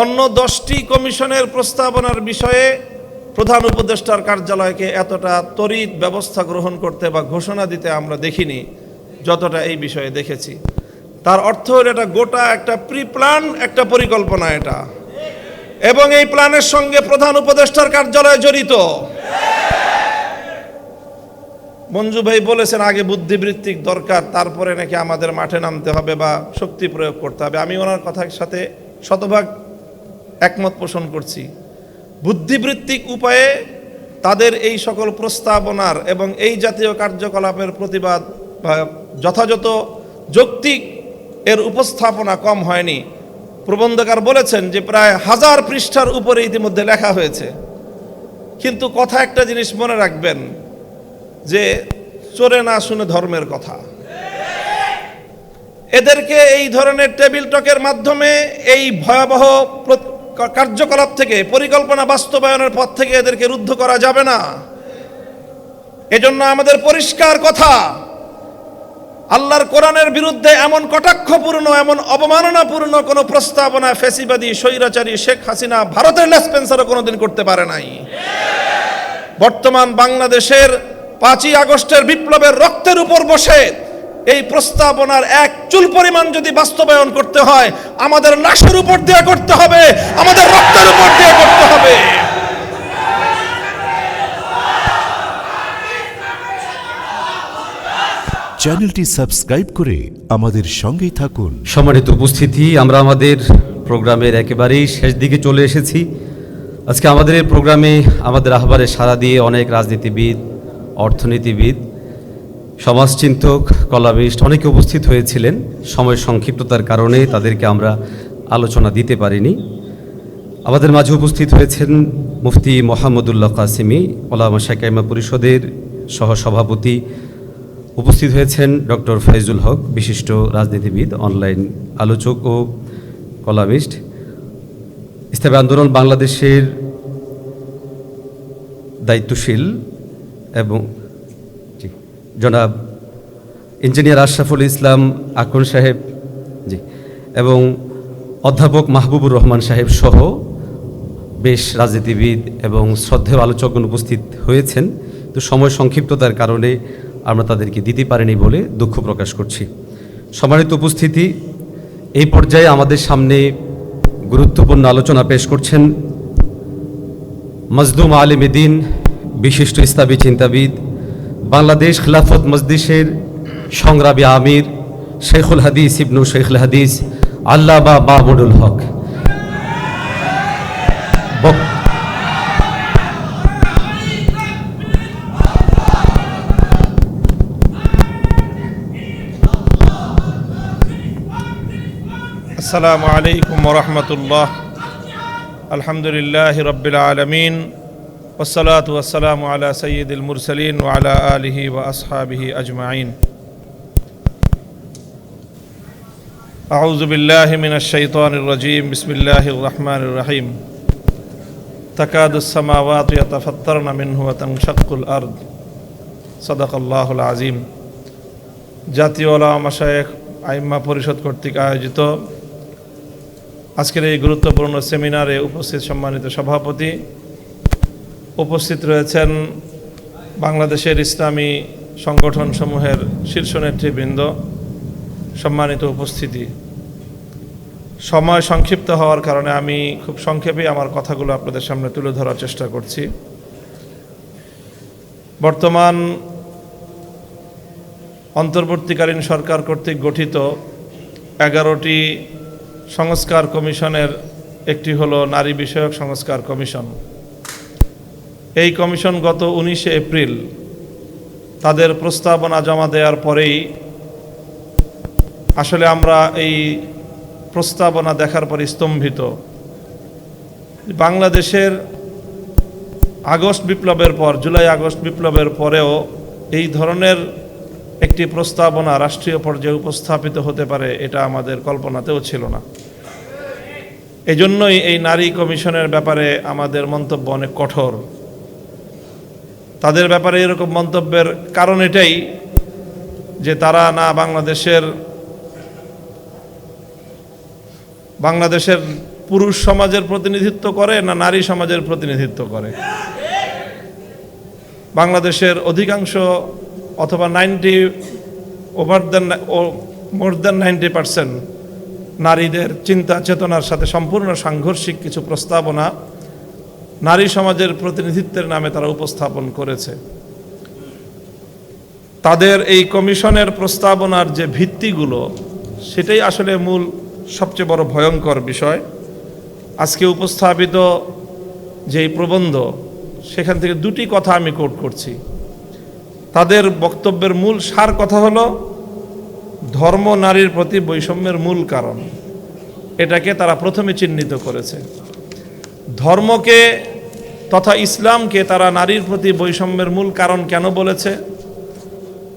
অন্য দশটি কমিশনের প্রস্তাবনার বিষয়ে প্রধান উপদেষ্টার কার্যালয়কে এতটা তড়িৎ ব্যবস্থা গ্রহণ করতে বা ঘোষণা দিতে আমরা দেখিনি, যতটা এই বিষয়ে দেখেছি। তার অর্থ এটা গোটা একটা প্রি প্ল্যান একটা পরিকল্পনা এটা। এবং এই প্ল্যানের সঙ্গে প্রধান উপদেষ্টার কার্যালয় জড়িত। মঞ্জু ভাই বলেছেন, আগে বুদ্ধিবৃত্তিক দরকার, তারপরে নাকি আমাদের মাঠে নামতে হবে বা শক্তি প্রয়োগ করতে হবে। আমি ওনার কথার সাথে শতভাগ একমত পোষণ করছি। বুদ্ধিবৃত্তিক উপায়ে তাদের এই সকল প্রস্তাবনার এবং এই জাতীয় কার্যকলাপের প্রতিবাদ যথাযথ যৌক্তিক এর উপস্থাপনা কম হয়নি। প্রবন্ধকার বলেছেন যে প্রায় হাজার পৃষ্ঠার উপরে ইতিমধ্যে লেখা হয়েছে। কিন্তু কথা একটা জিনিস মনে রাখবেন যে চোরে না শুনে ধর্মের কথা। এদেরকে এই ধরনের টেবিল টকের মাধ্যমে এই ভয়াবহ কার্যকলাপ থেকে, পরিকল্পনা বাস্তবায়নের পথ থেকে এদেরকে রুদ্ধ করা যাবে না। এজন্য আমাদের পরিষ্কার কথা, আল্লাহর কোরআনের বিরুদ্ধে এমন কটাক্ষপূর্ণ, এমন অবমাননাপূর্ণ কোনো প্রস্তাবনা ফেসিবাদী, স্বৈরাচারী শেখ হাসিনা ভারতের লেসপেন্সারও কোনোদিন করতে পারে নাই। বর্তমান বাংলাদেশের পাঁচই আগস্টের বিপ্লবের রক্তের উপর বসে এই প্রস্তাবনার এক চুল পরিমাণ যদি বাস্তবায়ন করতে হয় আমাদের নাশের উপর দিয়ে করতে হবে আমাদের রক্তের উপর দিয়ে করতে হবে। চ্যানেলটি সাবস্ক্রাইব করে আমাদের সঙ্গেই থাকুন। সম্মানিত উপস্থিতি আমরা আমাদের প্রোগ্রামের একেবারেই শেষ দিকে চলে এসেছি। আজকে আমাদের এই প্রোগ্রামে আমাদের আহ্বানে সাড়া দিয়ে অনেক রাজনীতিবিদ অর্থনীতিবিদ সমাজচিন্তক কলামিস্ট অনেকে উপস্থিত হয়েছিলেন। সময় সংক্ষিপ্ততার কারণে তাদেরকে আমরা আলোচনা দিতে পারিনি। আমাদের মাঝে উপস্থিত হয়েছেন মুফতি মোহাম্মদুল্লাহ কাসিমি, ওলামা শাকাইমা পরিষদের সহসভাপতি। উপস্থিত হয়েছেন ডক্টর ফাইজুল হক, বিশিষ্ট রাজনীতিবিদ, অনলাইন আলোচক ও কলামিস্ট ইসলামী আন্দোলন বাংলাদেশের দায়িত্বশীল এবং জনাব ইঞ্জিনিয়ার আশরাফুল ইসলাম আকন সাহেব, জি, এবং অধ্যাপক মাহবুবুর রহমান সাহেব সহ বেশ রাজনীতিবিদ এবং শ্রদ্ধেয় আলোচকগণ উপস্থিত হয়েছেন। তো সময় সংক্ষিপ্ততার কারণে আমরা তাদেরকে দিতে পারিনি বলে দুঃখ প্রকাশ করছি। সম্মানিত উপস্থিতি, এই পর্যায়ে আমাদের সামনে গুরুত্বপূর্ণ আলোচনা পেশ করছেন মজদুম আলিমেদিন বিশিষ্ট ইসলামী চিন্তাবিদ বাংলাদেশ খিলাফত মজদিসের সংগ্রামী আমির শেখুল হাদিস ইবনু শেখুল হাদিস আল্লাহ বা মাহমুদুল হক। আসসালামু আলাইকুম রহমতুল্লাহ। আলহামদুলিল্লাহ রবিল আলমিন। ওসলাত ওসালাম আলা সঈদুল মুরসলিন ওয়ালা আলিহি ও আসহাবিহি আজমাইন أعوذ بالله من الشيطان الرجيم بسم الله الرحمن الرحيم تكاد السماوات يتفطرن منه وتنشق الأرض صدق الله العظيم জাতীয় ওলামা মাশায়েখ আইম্মা পরিষদ কর্তৃক আয়োজিত আজকের এই গুরুত্বপূর্ণ সেমিনারে উপস্থিত সম্মানিত সভাপতি উপস্থিত রয়েছেন বাংলাদেশের ইসলামী সংগঠনসমূহের শীর্ষ নেতৃবৃন্দ সম্মানিত উপস্থিতি। সময় সংক্ষিপ্ত হওয়ার কারণে আমি খুব সংক্ষেপে আমার কথাগুলো আপনাদের সামনে তুলে ধরার চেষ্টা করছি। বর্তমান অন্তর্বর্তীকালীন সরকার কর্তৃক গঠিত এগারোটি সংস্কার কমিশনের একটি হলো নারী বিষয়ক সংস্কার কমিশন। এই কমিশন গত উনিশে এপ্রিল তাদের প্রস্তাবনা জমা দেওয়ার পরেই আসলে আমরা এই প্রস্তাবনা দেখার পর স্তম্ভিত। বাংলাদেশের আগস্ট বিপ্লবের পর, জুলাই আগস্ট বিপ্লবের পরেও এই ধরনের একটি প্রস্তাবনা রাষ্ট্রীয় পর্যায়ে উপস্থাপিত হতে পারে এটা আমাদের কল্পনাতেও ছিল না। এই জন্যই এই নারী কমিশনের ব্যাপারে আমাদের মন্তব্য অনেক কঠোর। তাদের ব্যাপারে এরকম মন্তব্যের কারণ এটাই যে তারা না বাংলাদেশের বাংলাদেশের পুরুষ সমাজের প্রতিনিধিত্ব করে না নারী সমাজের প্রতিনিধিত্ব করে। বাংলাদেশের অধিকাংশ অথবা নাইনটি ওভার দেন ও মোর দেন নাইনটি পার্সেন্ট নারীদের চিন্তা চেতনার সাথে সম্পূর্ণ সাংঘর্ষিক কিছু প্রস্তাবনা নারী সমাজের প্রতিনিধিত্বের নামে তারা উপস্থাপন করেছে। তাদের এই কমিশনের প্রস্তাবনার যে ভিত্তিগুলো, সেটাই আসলে মূল সবচেয়ে বড় ভয়ঙ্কর বিষয়। আজকে উপস্থাপিত যেই প্রবন্ধ, সেখান থেকে দুটি কথা আমি কোট করছি। তাদের বক্তব্যের মূল সার কথা হলো, ধর্ম নারীর প্রতি বৈষম্যের মূল কারণ। এটাকে তারা প্রথমে চিহ্নিত করেছে। ধর্মকে তথা ইসলামকে তারা নারীর প্রতি বৈষম্যের মূল কারণ কেন বলেছে?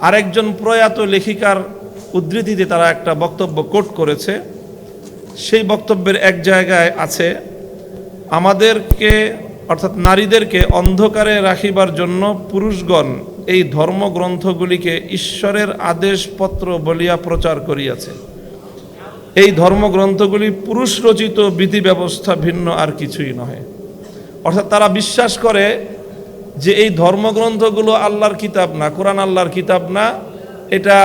আরেকজন প্রয়াত লেখিকার উদ্ধৃতিতে তারা একটা বক্তব্য কোট করেছে। সেই বক্তব্যের এক জায়গায় আছে, আমাদেরকে, অর্থাৎ নারীদেরকে অন্ধকারে রাখিবার জন্য পুরুষগণ এই ধর্মগ্রন্থগুলিকে ঈশ্বরের আদেশপত্র বলিয়া প্রচার করিয়াছে। এই ধর্মগ্রন্থগুলি পুরুষ রচিত বিধি ব্যবস্থা ভিন্ন আর কিছুই নহে। অর্থাৎ তারা বিশ্বাস করে যে এই ধর্মগ্রন্থগুলো আল্লাহর কিতাব না, কোরআন আল্লাহর কিতাব না, এটা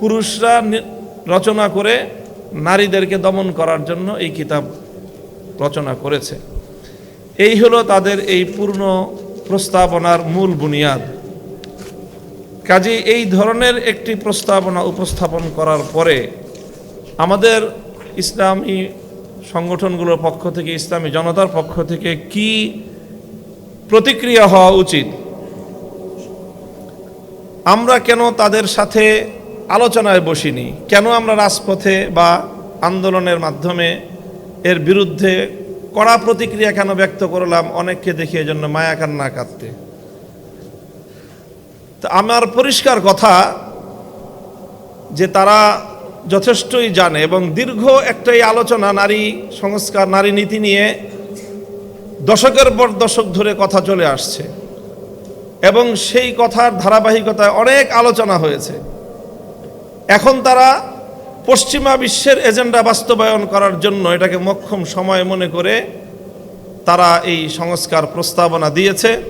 পুরুষরা রচনা করে নারীদেরকে দমন করার জন্য এই কিতাব রচনা করেছে। এই হলো তাদের এই পূর্ণ প্রস্তাবনার মূল বুনিয়াদ। কাজে এই ধরনের একটি প্রস্তাবনা উপস্থাপন করার পরে আমাদের ইসলামী সংগঠনগুলোর পক্ষ থেকে, ইসলামী জনতার পক্ষ থেকে কি প্রতিক্রিয়া হওয়া উচিত? আমরা কেন তাদের সাথে আলোচনায় বসিনি? কেন আমরা রাজপথে বা আন্দোলনের মাধ্যমে এর বিরুদ্ধে কড়া প্রতিক্রিয়া কেন ব্যক্ত করলাম? অনেককে দেখি এই জন্য মায়া কান্না কাঁদতে। তো আমার পরিষ্কার কথা যে তারা যথেষ্টই জানে এবং দীর্ঘ একটাই আলোচনা নারী সংস্কার, নারী নীতি নিয়ে দশকের পর দশক ধরে কথা চলে আসছে। এবং সেই কথার ধারাবাহিকতায় অনেক আলোচনা হয়েছে। এখন তারা পশ্চিমা বিশ্বের এজেন্ডা বাস্তবায়ন করার জন্য এটাকে মক্ষম সময় মনে করে তারা এই সংস্কার প্রস্তাবনা দিয়েছে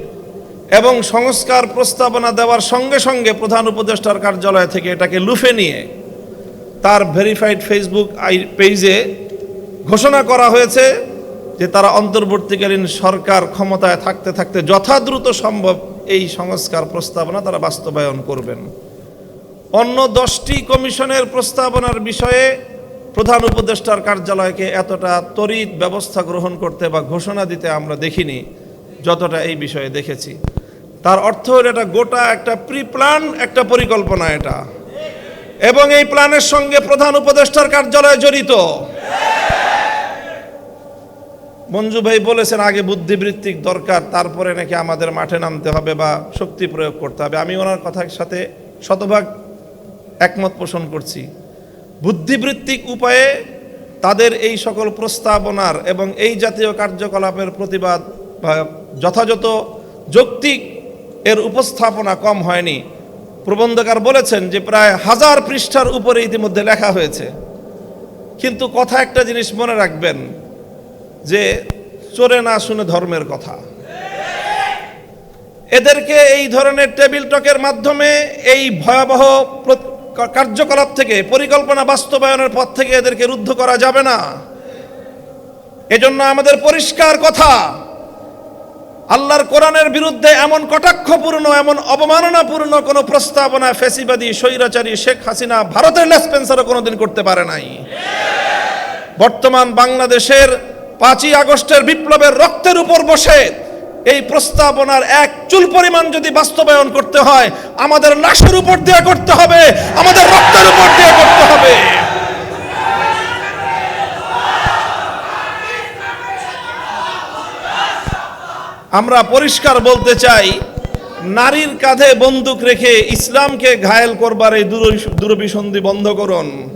এবং সংস্কার প্রস্তাবনা দেওয়ার সঙ্গে সঙ্গে প্রধান উপদেষ্টার কার্যালয় থেকে এটাকে লুফে নিয়ে তার ভেরিফাইড ফেসবুক আই পেজে ঘোষণা করা হয়েছে যে তারা অন্তর্বর্তীকালীন সরকার ক্ষমতায় থাকতে থাকতে যথাদ্রুত সম্ভব এই সংস্কার প্রস্তাবনা তারা বাস্তবায়ন করবেন। অন্য দশটি কমিশনের প্রস্তাবনার বিষয়ে প্রধান উপদেষ্টার কার্যালয়কে এতটা তড়িৎ ব্যবস্থা গ্রহণ করতে বা ঘোষণা দিতে আমরা দেখিনি, যতটা এই বিষয়ে দেখেছি। তার অর্থ হলো এটা গোটা একটা প্রি প্ল্যান একটা পরিকল্পনা এটা। এবং এই প্ল্যানের সঙ্গে প্রধান উপদেষ্টার কার্যালয় জড়িত। মঞ্জু ভাই বলেছেন, আগে বুদ্ধিবৃত্তিক দরকার, তারপরে নাকি আমাদের মাঠে নামতে হবে বা শক্তি প্রয়োগ করতে হবে। আমি ওনার কথার সাথে শতভাগ একমত পোষণ করছি। বুদ্ধিবৃত্তিক উপায়ে তাদের এই সকল প্রস্তাবনার এবং এই জাতীয় কার্যকলাপের প্রতিবাদ যথাযথ যৌক্তিক এর উপস্থাপনা কম হয়নি। প্রবন্ধকার বলেছেন যে প্রায় হাজার পৃষ্ঠার উপরে ইতিমধ্যে লেখা হয়েছে। কিন্তু কথা একটা জিনিস মনে রাখবেন যে চোরে না শুনে ধর্মের কথা। এদেরকে এই ধরনের টেবিল টকের মাধ্যমে এই ভয়াবহ কার্যকলাপ থেকে, পরিকল্পনা বাস্তবায়নের পথ থেকে এদেরকে রুদ্ধ করা যাবে না। এজন্য আমাদের পরিষ্কার কথা আল্লাহর কোরআনের বিরুদ্ধে এমন কটাক্ষপূর্ণ, এমন অবমাননাপূর্ণ কোনো প্রস্তাবনা ফেসিবাদী স্বৈরাচারী শেখ হাসিনা ভারতের লেসপেন্সারও কোনোদিন করতে পারে নাই। বর্তমান বাংলাদেশের পাঁচই আগস্টের বিপ্লবের রক্তের উপর বসে এই প্রস্তাবনার এক চুল পরিমাণ যদি বাস্তবায়ন করতে হয়, আমাদের লাশের উপর দিয়ে করতে হবে, আমাদের রক্তের উপর দিয়ে করতে হবে। আমরা পরিষ্কার বলতে চাই, নারীর কাঁধে বন্দুক রেখে ইসলামকে ঘায়েল করবার এই দূর- দূরভিসন্ধি বন্ধ করুন।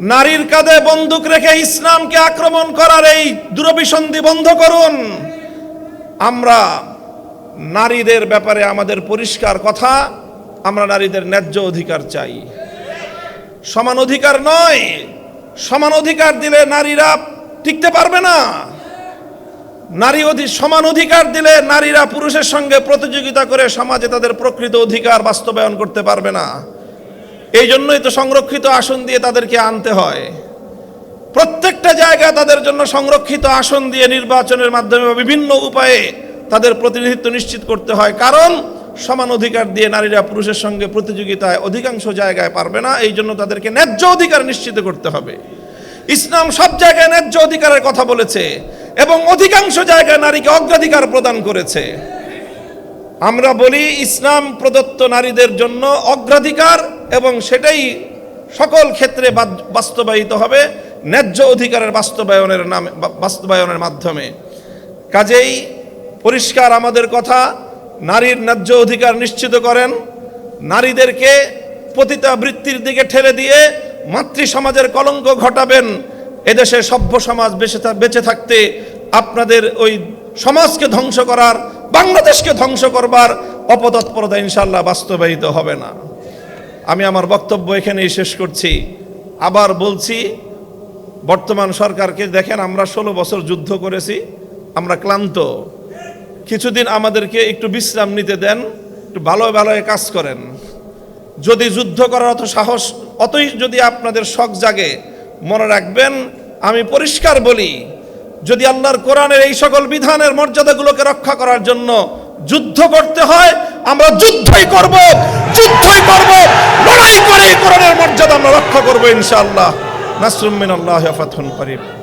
নারীর কাঁধে বন্দুক রেখে ইসলামকে আক্রমণ করার এই দূরভিসন্ধি বন্ধ করুন। আমরা নারীদের ব্যাপারে আমাদের পরিষ্কার কথা, আমরা নারীদের ন্যায্য অধিকার চাই। সমান অধিকার নয়, সমান অধিকার দিলে নারীরা টিকতে পারবে না। নারী সমান অধিকার দিলে নারীরা পুরুষের সঙ্গে প্রতিযোগিতা করে সমাজে তাদের প্রকৃত অধিকার বাস্তবায়ন করতে পারবে না। এই জন্যই তো সংরক্ষিত আসন দিয়ে তাদেরকে আনতে হয়। প্রত্যেকটা জায়গায় তাদের জন্য সংরক্ষিত আসন দিয়ে নির্বাচনের মাধ্যমে বা বিভিন্ন উপায়ে তাদের প্রতিনিধিত্ব নিশ্চিত করতে হয়। কারণ সমান অধিকার দিয়ে নারীরা পুরুষের সঙ্গে প্রতিযোগিতায় অধিকাংশ জায়গায় পারবে না। এই জন্য তাদেরকে ন্যায্য অধিকার নিশ্চিত করতে হবে। ইসলাম সব জায়গায় ন্যায্য অধিকারের কথা বলেছে। এবং অধিকাংশ জায়গায় নারীকে অগ্রাধিকার প্রদান করেছে। আমরা বলি ইসলাম প্রদত্ত নারীদের জন্য অগ্রাধিকার এবং সেটাই সকল ক্ষেত্রে বাস্তবায়িত হবে ন্যায্য অধিকারের বাস্তবায়নের নামে বাস্তবায়নের মাধ্যমে। কাজেই পরিষ্কার আমাদের কথা, নারীর ন্যায্য অধিকার নিশ্চিত করেন, নারীদেরকে পতিতা বৃত্তির দিকে ঠেলে দিয়ে মাতৃ সমাজের কলঙ্ক ঘটাবেন এদেশে সভ্য সমাজ বেঁচে বেঁচে থাকতে আপনাদের ওই সমাজকে ধ্বংস করার, বাংলাদেশকে ধ্বংস করবার অপতৎপরতা ইনশাল্লাহ বাস্তবায়িত হবে না। আমি আমার বক্তব্য এখানেই শেষ করছি। আবার বলছি, বর্তমান সরকারকে দেখেন আমরা ষোলো বছর যুদ্ধ করেছি, আমরা ক্লান্ত। কিছুদিন আমাদেরকে একটু বিশ্রাম নিতে দেন, একটু ভালো ভালো কাজ করেন। যদি যুদ্ধ করার অত সাহস, অতই যদি আপনাদের শখ জাগে মনে রাখবেন, আমি পরিষ্কার বলি, যদি আল্লাহর কোরআনের এই সকল বিধানের মর্যাদাগুলোকে রক্ষা করার জন্য যুদ্ধ করতে হয়, আমরা যুদ্ধই করব যুদ্ধই করব, লড়াই করে কোরআনের মর্যাদা আমরা রক্ষা করব ইনশাআল্লাহ। নাসরুম আল্লাহ ফাতহুন করিম।